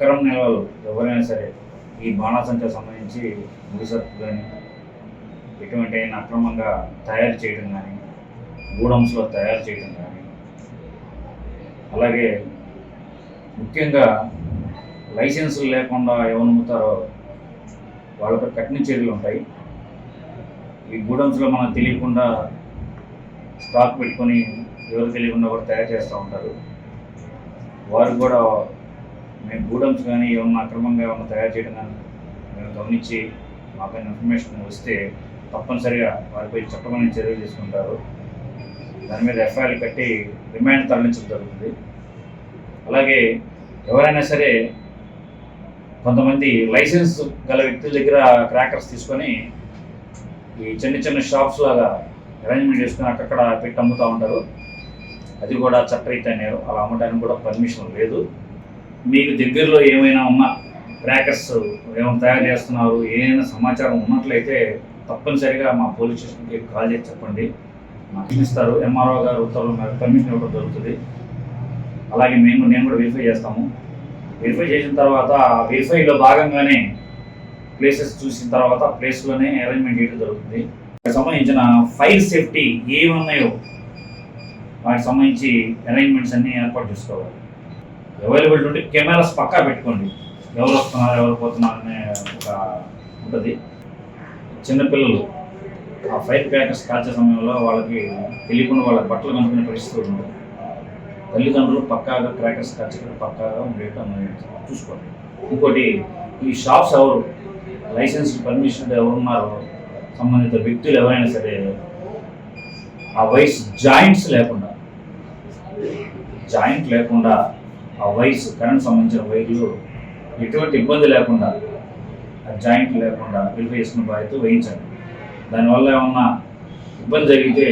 అక్రమ నిల్వలు ఎవరైనా సరే ఈ బాణాసంచా సంబంధించి ముడిసరుకు కానీ ఎటువంటి అయినా అక్రమంగా తయారు చేయడం కానీ గూడమ్స్లో తయారు చేయడం కానీ అలాగే ముఖ్యంగా లైసెన్సులు లేకుండా ఎవరు అమ్ముతారో వాళ్ళపై కఠిన చర్యలు ఉంటాయి. ఈ గూడమ్స్లో మనకు తెలియకుండా స్టాక్ పెట్టుకొని ఎవరు తెలియకుండా కూడా తయారు చేస్తూ ఉంటారు. వారికి కూడా మేము గూడమ్స్ కానీ ఏమన్నా అక్రమంగా ఏమన్నా తయారు చేయడం కానీ మేము గమనించి మాపైన ఇన్ఫర్మేషన్ వస్తే తప్పనిసరిగా వారిపై చట్టమైన చర్యలు తీసుకుంటారు. దాని మీద ఎఫ్ఐఆర్ కట్టి రిమాండ్ తరలించడం జరుగుతుంది. అలాగే ఎవరైనా సరే కొంతమంది లైసెన్స్ గల వ్యక్తుల దగ్గర క్రాకర్స్ తీసుకొని ఈ చిన్న చిన్న షాప్స్ లాగా అరేంజ్మెంట్ చేసుకుని అక్కడక్కడ పెట్టి అమ్ముతూ ఉంటారు. అది కూడా చట్టరీత్యా నేరం. అలా అమ్మడానికి కూడా పర్మిషన్ లేదు. మీకు దగ్గరలో ఏమైనా ఉన్న క్రాకర్స్ ఏమైనా తయారు చేస్తున్నారు ఏమైనా సమాచారం ఉన్నట్లయితే తప్పనిసరిగా మా పోలీస్ స్టేషన్కి కాల్ చేసి చెప్పండి. మాకు ఇస్తారు ఎంఆర్ఓ గారు ఉత్తర్వులు మాకు పర్మిషన్ ఇవ్వడం జరుగుతుంది. అలాగే మేము నేను కూడా వెరిఫై చేస్తాము. వెరిఫై చేసిన తర్వాత వెరిఫైలో భాగంగానే ప్లేసెస్ చూసిన తర్వాత ప్లేస్లోనే అరేంజ్మెంట్ చేయడం జరుగుతుంది. సంబంధించిన ఫైర్ సేఫ్టీ ఏమి ఉన్నాయో వాటికి సంబంధించి అరేంజ్మెంట్స్ అన్నీ ఏర్పాటు చేసుకోవాలి. అవైలబిలిటీ ఉంటే కెమెరాస్ పక్కా పెట్టుకోండి. ఎవరు వస్తున్నారు ఎవరు పోతున్నారు అనే ఒక ఉంటుంది. చిన్నపిల్లలు ఆ ఫైర్ క్రాకర్స్ కాల్చే సమయంలో వాళ్ళకి తెలియకుండా వాళ్ళ బట్టలు కనుక్కునే పరిస్థితి ఉంటుంది తల్లిదండ్రులు పక్కాగా క్రాకర్స్ కాల్చకుండా పక్కాగా ఉండేటం చూసుకోండి ఇంకోటి ఈ షాప్స్ ఎవరు లైసెన్స్ పర్మిషన్ ఎవరున్నారో సంబంధిత వ్యక్తులు ఎవరైనా సరే ఆ వయసు జాయింట్స్ లేకుండా జాయింట్ లేకుండా ఆ వైర్స్ కరెంట్ సంబంధించిన వైర్లు ఎటువంటి ఇబ్బంది లేకుండా ఆ జాయింట్ లేకుండా వెరిఫై చేసుకున్న బాధ్యత వేయించండి దానివల్ల ఏమన్నా ఇబ్బంది జరిగితే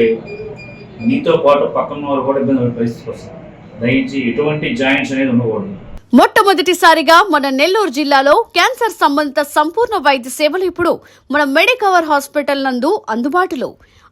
నీతో పాటు పక్కన వారు కూడా ఇబ్బంది పడే పరిస్థితి వస్తుంది. దయించి ఎటువంటి జాయింట్స్ అనేది ఉండకూడదు. మొట్టమొదటిసారిగా మన నెల్లూరు జిల్లాలో క్యాన్సర్ సంబంధిత సంపూర్ణ వైద్య సేవలు ఇప్పుడు మన మెడికవర్ హాస్పిటల్ నందు అందుబాటులో.